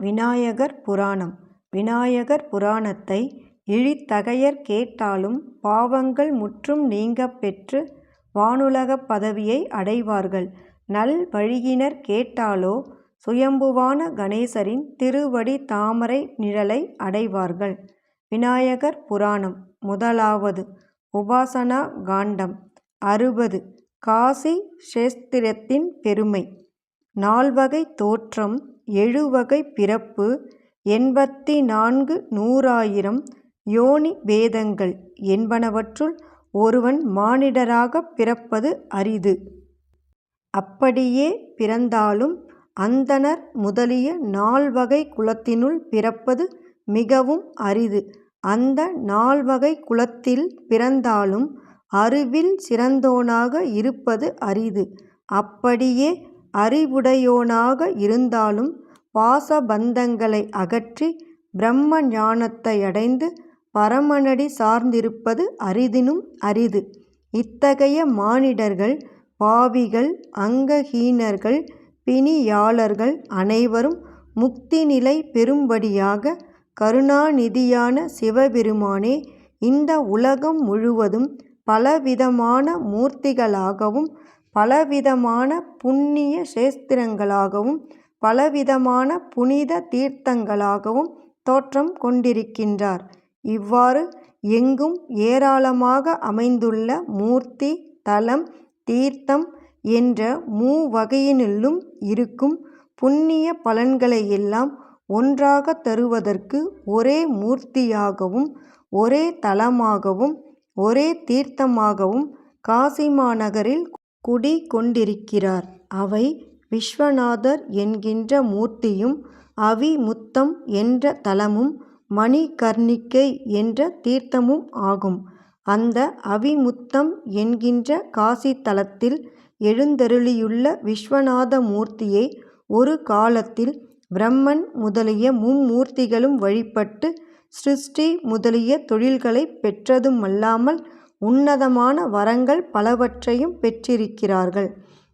விநாயகர் புராணம் விநாயகர் புராணத்தை இழித்தகையர் கேட்டாலும் பாவங்கள் முற்றும் நீங்கப் பெற்று வானுலகப் பதவியை அடைவார்கள். நல் வழியினர் கேட்டாலோ சுயம்புவான கணேசரின் திருவடி தாமரை நிழலை அடைவார்கள். விநாயகர் புராணம் முதலாவது உபாசனா காண்டம் அறுபது காசி சேஸ்திரத்தின் பெருமை. நால்வகை தோற்றம் எழுவகை பிறப்பு எண்பத்தி நான்கு நூறாயிரம் யோனி பேதங்கள் என்பனவற்றுள் ஒருவன் மானிடராகப் பிறப்பது அரிது. அப்படியே பிறந்தாலும் அந்தணர் முதலிய நால்வகை குலத்தினுள் பிறப்பது மிகவும் அரிது. அந்த நால்வகை குலத்தில் பிறந்தாலும் அறிவில் சிறந்தோனாக இருப்பது அரிது. அப்படியே அறிவுடையோனாக இருந்தாலும் பாசபந்தங்களை அகற்றி பிரம்ம ஞானத்தை அடைந்து பரமனடி சார்ந்திருப்பது அரிதினும் அரிது. இத்தகைய மானிடர்கள் பாவிகள் அங்கஹீனர்கள் பிணியாளர்கள் அனைவரும் முக்தி நிலை பெறும்படியாக கருணாநிதியான சிவபெருமானே இந்த உலகம் முழுவதும் பலவிதமான மூர்த்திகளாகவும் பலவிதமான புண்ணிய க்ஷேத்திரங்களாகவும் பலவிதமான புனித தீர்த்தங்களாகவும் தோற்றம் கொண்டிருக்கின்றார். இவ்வாறு எங்கும் ஏராளமாக அமைந்துள்ள மூர்த்தி தலம் தீர்த்தம் என்ற மூவகையினுள்ளும் இருக்கும் புண்ணிய பலன்களையெல்லாம் ஒன்றாகத் தருவதற்கு ஒரே மூர்த்தியாகவும் ஒரே தலமாகவும் ஒரே தீர்த்தமாகவும் காசிமாநகரில் குடிகொண்டிருக்கிறார். அவை விஸ்வநாதர் என்கின்ற மூர்த்தியும் அவிமுத்தம் என்ற தலமும் மணிகர்ணிகை என்ற தீர்த்தமும் ஆகும். அந்த அவிமுத்தம் என்கின்ற காசி தலத்தில் எழுந்தருளியுள்ள விஸ்வநாத மூர்த்தியை ஒரு காலத்தில் பிரம்மன் முதலிய மும்மூர்த்திகளும் வழிபட்டு சிருஷ்டி முதலிய தொழில்களை பெற்றதுமல்லாமல் உன்னதமான வரங்கள் பலவற்றையும் பெற்றிருக்கிறார்கள்.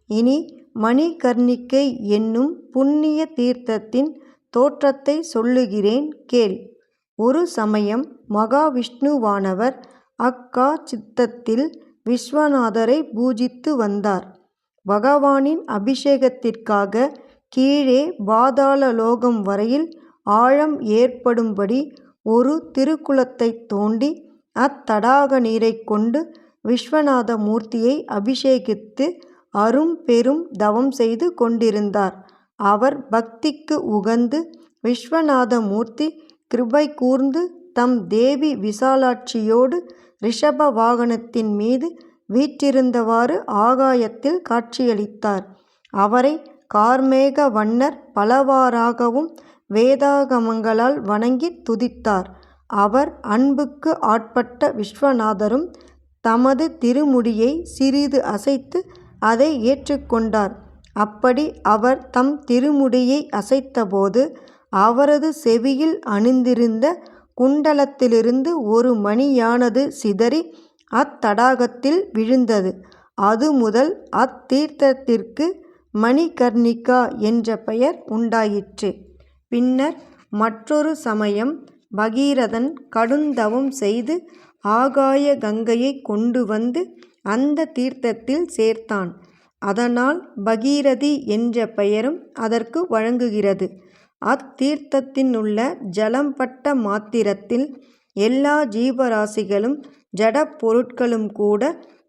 இனி மணிகர்ணிகை என்னும் புண்ணிய தீர்த்தத்தின் தோற்றத்தை சொல்லுகிறேன் கேள். ஒரு சமயம் மகாவிஷ்ணுவானவர் அக்கா சித்தத்தில் விஸ்வநாதரை பூஜித்து வந்தார். பகவானின் அபிஷேகத்திற்காக கீழே பாதாள லோகம் வரையில் ஆழம் ஏற்படும்படி ஒரு திருக்குளத்தை தோண்டி அத்தடாக நீரைக் கொண்டு விஸ்வநாத மூர்த்தியை அபிஷேகித்து அரும் பெரும் தவம் செய்து கொண்டிருந்தார். அவர் பக்திக்கு உகந்து விஸ்வநாத மூர்த்தி கிருபை கூர்ந்து தம் தேவி விசாலாட்சியோடு ரிஷப வாகனத்தின் மீது வீற்றிருந்தவாறு ஆகாயத்தில் காட்சியளித்தார். அவரை கார்மேக வண்ணர் பலவாறாகவும் வேதாகமங்களால் வணங்கித் துதித்தார். அவர் அன்புக்கு ஆட்பட்ட விஸ்வநாதரும் தமது திருமுடியை சிறிது அசைத்து அதை ஏற்றுக்கொண்டார். அப்படி அவர் தம் திருமுடியை அசைத்தபோது அவரது செவியில் அணிந்திருந்த குண்டலத்திலிருந்து ஒரு மணியானது சிதறி அத்தடாகத்தில் விழுந்தது. அது முதல் அத்தீர்த்தத்திற்கு மணிகர்ணிகா என்ற பெயர் உண்டாயிற்று. பின்னர் மற்றொரு சமயம் பகீரதன் கடுந்தவம் செய்து ஆகாய கங்கையை கொண்டு வந்து அந்த தீர்த்தத்தில் சேர்த்தான். அதனால் பகீரதி என்ற பெயரும் அதற்கு வழங்குகிறது. அத்தீர்த்தத்தினுள்ள ஜலம் பட்ட மாத்திரத்தில் எல்லா ஜீவராசிகளும் ஜடப்பொருட்களும் கூட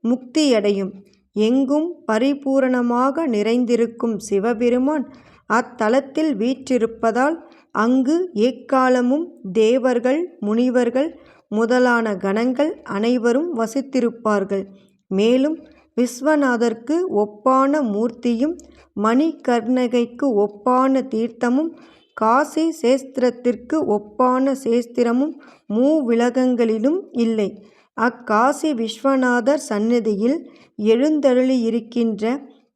முக்தியடையும். எங்கும் பரிபூரணமாக நிறைந்திருக்கும் சிவபெருமான் அத்தலத்தில் வீற்றிருப்பதால் அங்கு எக்காலமும் தேவர்கள் முனிவர்கள் முதலான கணங்கள் அனைவரும் வசித்திருப்பார்கள். மேலும் விஸ்வநாதர்க்கு ஒப்பான மூர்த்தியும் மணிகர்ணகைக்கு ஒப்பான தீர்த்தமும் காசி சேஸ்திரத்திற்கு ஒப்பான சேஸ்திரமும் மூவிலகங்களிலும் இல்லை. அக்காசி விஸ்வநாதர் சந்நிதியில் எழுந்தருளியிருக்கின்ற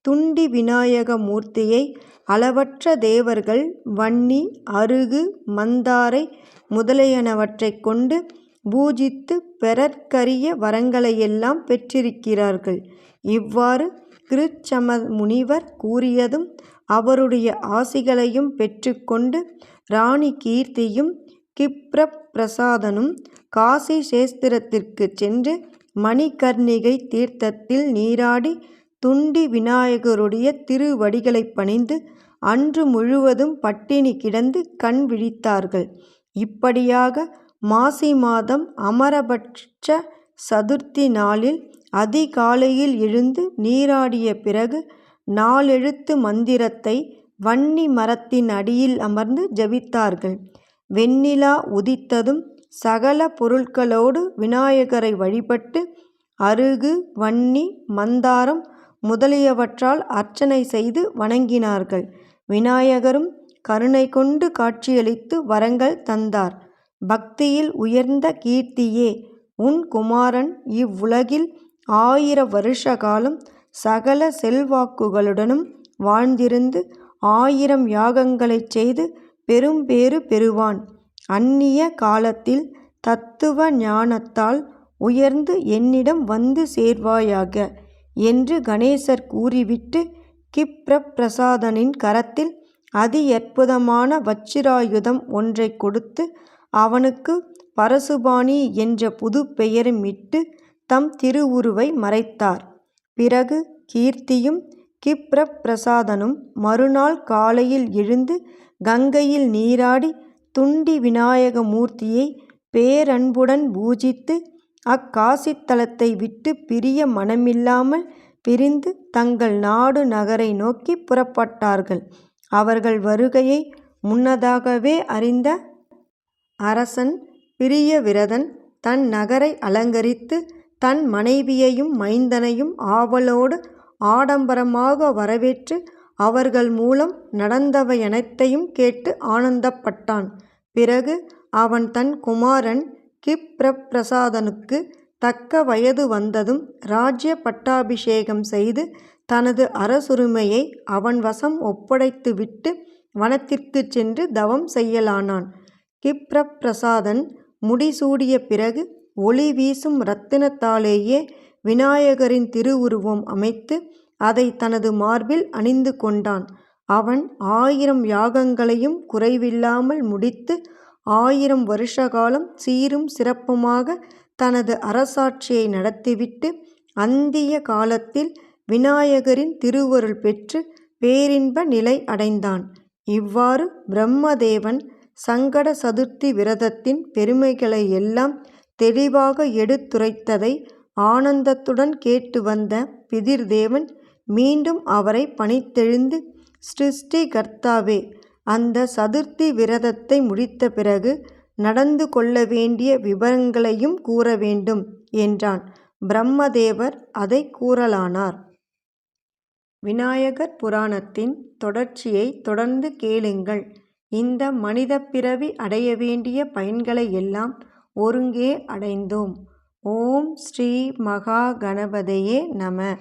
துண்டி விநாயக மூர்த்தியை அளவற்ற தேவர்கள் வன்னி அருகு மந்தாரை முதலியனவற்றைக் கொண்டு பூஜித்துப் பெறற்கரிய வரங்களையெல்லாம் பெற்றிருக்கிறார்கள். இவ்வாறு கிருச்சம முனிவர் கூறியதும் அவருடைய ஆசிகளையும் பெற்றுக்கொண்டு ராணி கீர்த்தியும் கிப்ரப்பிரசாதனும் காசி சேஸ்திரத்திற்குச் சென்று மணிகர்ணிகை தீர்த்தத்தில் நீராடி துண்டி விநாயகருடைய திருவடிகளை பணிந்து அன்று முழுவதும் பட்டினி கிடந்து கண் விழித்தார்கள். இப்படியாக மாசி மாதம் அமரபட்ச சதுர்த்தி நாளில் அதிகாலையில் எழுந்து நீராடிய பிறகு நாலெழுத்து மந்திரத்தை வன்னி மரத்தின் அடியில் அமர்ந்து ஜபித்தார்கள். வெண்ணிலா உதித்ததும் சகல பொருட்களோடு விநாயகரை வழிபட்டு அருகு வன்னி மந்தாரம் முதலியவற்றால் அர்ச்சனை செய்து வணங்கினார்கள். விநாயகரும் கருணை கொண்டு காட்சியளித்து வரங்கள் தந்தார். பக்தியில் உயர்ந்த கீர்த்தியே உன் குமாரன் இவ்வுலகில் ஆயிர வருஷ காலம் சகல செல்வாக்குகளுடனும் வாழ்ந்திருந்து ஆயிரம் யாகங்களைச் செய்து பெரும்பேறு பெறுவான். அந்நிய காலத்தில் தத்துவ ஞானத்தால் உயர்ந்து என்னிடம் வந்து சேர்வாயாக என்று கணேசர் கூறிவிட்டு கிப்ரப்பிரசாதனின் கரத்தில் அதி அற்புதமான வச்சிராயுதம் ஒன்றை கொடுத்து அவனுக்கு பரசுபாணி என்ற புது பெயரும் இட்டு தம் திருவுருவை மறைத்தார். பிறகு கீர்த்தியும் கிப்ரப்பிரசாதனும் மறுநாள் காலையில் எழுந்து கங்கையில் நீராடி துண்டி விநாயக மூர்த்தியை பேரன்புடன் பூஜித்து அக்காசித்தலத்தை விட்டு பிரிய மனமில்லாமல் பிரிந்து தங்கள் நாடு நகரை நோக்கி புறப்பட்டார்கள். அவர்கள் வருகையை முன்னதாகவே அறிந்த அரசன் பிரிய விரதன் தன் நகரை அலங்கரித்து தன் மனைவியையும் மைந்தனையும் ஆவலோடு ஆடம்பரமாக வரவேற்று அவர்கள் மூலம் நடந்தவையனைத்தையும் கேட்டு ஆனந்தப்பட்டான். பிறகு அவன் தன் குமாரன் கிப்ரப்பிரசாதனுக்கு தக்க வயது வந்ததும் ராஜ்ய பட்டாபிஷேகம் செய்து தனது அரசுரிமையை அவன் வசம் ஒப்படைத்து விட்டு வனத்திற்குச் சென்று தவம் செய்யலானான். கிப்ரப்பிரசாதன் முடிசூடிய பிறகு ஒளி வீசும் இரத்தினத்தாலேயே விநாயகரின் திருவுருவம் அமைத்து அதை தனது மார்பில் அணிந்து கொண்டான். அவன் ஆயிரம் யாகங்களையும் குறைவில்லாமல் முடித்து ஆயிரம் வருஷ காலம் சீரும் சிறப்புமாக தனது அரசாட்சியை நடத்திவிட்டு அந்திய காலத்தில் விநாயகரின் திருவருள் பெற்று பேரின்ப நிலை அடைந்தான். இவ்வாறு பிரம்மதேவன் சங்கட சதுர்த்தி விரதத்தின் பெருமைகளை எல்லாம் தெளிவாக எடுத்துரைத்ததை ஆனந்தத்துடன் கேட்டு வந்த பிதிர்தேவன் மீண்டும் அவரை பணித்தெழுந்து சிருஷ்டிகர்த்தாவே அந்த சதுர்த்தி விரதத்தை முடித்த பிறகு நடந்து கொள்ள வேண்டிய விபரங்களையும் கூற வேண்டும் என்றான். பிரம்மதேவர் அதைக் கூறலானார். விநாயகர் புராணத்தின் தொடர்ச்சியைத் தொடர்ந்து கேளுங்கள். இந்த மனிதப் பிறவி அடைய வேண்டிய பயன்களை எல்லாம் ஒருங்கே அடைந்தோம். ஓம் ஸ்ரீ மகா கணபதையே நம